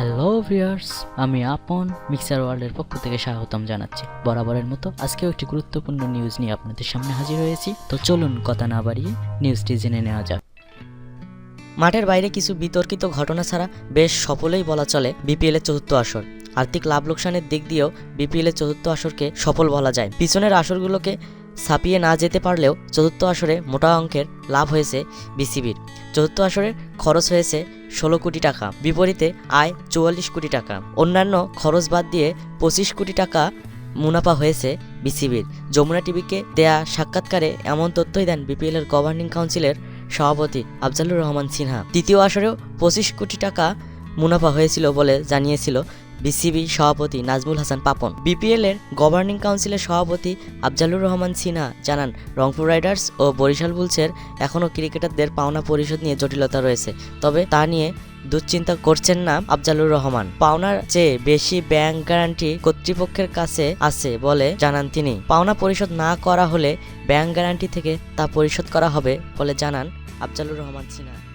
Hello viewers আমি আপন mixer ওয়ার্ল্ডের পক্ষ থেকে স্বাগতম জানাচ্ছি। বরাবরের মতো আজকেও একটি গুরুত্বপূর্ণ নিউজ নিয়ে আপনাদের সামনে হাজির হয়েছি। তো চলুন কথা না বাড়িয়ে নিউজটি জেনে নেওয়া যাক। মাঠের বাইরে কিছু বিতর্কিত ঘটনা ছাড়া বেশ সফলেই বলা চলে বিপিএলের চতুর্থ আসর। আর্থিক লাভ লোকসানের দিক দিয়েও বিপিএলের চতুর্থ আসরকে সফল বলা যায়। পিছনের আসরগুলোকে ছাপিয়ে না যেতে পারলেও চতুর্থ আসরে মোটা অঙ্কের লাভ হয়েছে বিসিবির। চতুর্থ আসরে খরচ হয়েছে ষোলো কোটি টাকা, বিপরীতে আয় চুয়াল্লিশ কোটি টাকা। অন্যান্য খরচ বাদ দিয়ে পঁচিশ কোটি টাকা মুনাফা হয়েছে বিসিবির। যমুনা টিভিকে দেয়া সাক্ষাৎকারে এমন তথ্যই দেন বিপিএলের গভর্নিং কাউন্সিলের সভাপতি আফজালুর রহমান সিনহা। তৃতীয় আসরেও পঁচিশ কোটি টাকা মুনাফা হয়েছিল বলে জানিয়েছিল বিসিবি সভাপতি নাজমুল হাসান পাপন। বিপিএল এর গভর্নিং কাউন্সিলের সভাপতি আফজালুর রহমান সিনহা জানান, রংপুর রাইডার্স ও বরিশাল বুলসের এখনও ক্রিকেটারদের পাওনা পরিশোধ নিয়ে জটিলতা রয়েছে। তবে তা নিয়ে দুশ্চিন্তা করছেন না আফজালুর রহমান। পাওনার চেয়ে বেশি ব্যাংক গ্যারান্টি কর্তৃপক্ষের কাছে আছে বলে জানান তিনি। পাওনা পরিশোধ না করা হলে ব্যাংক গ্যারান্টি থেকে তা পরিশোধ করা হবে বলে জানান আফজালুর রহমান সিনহা।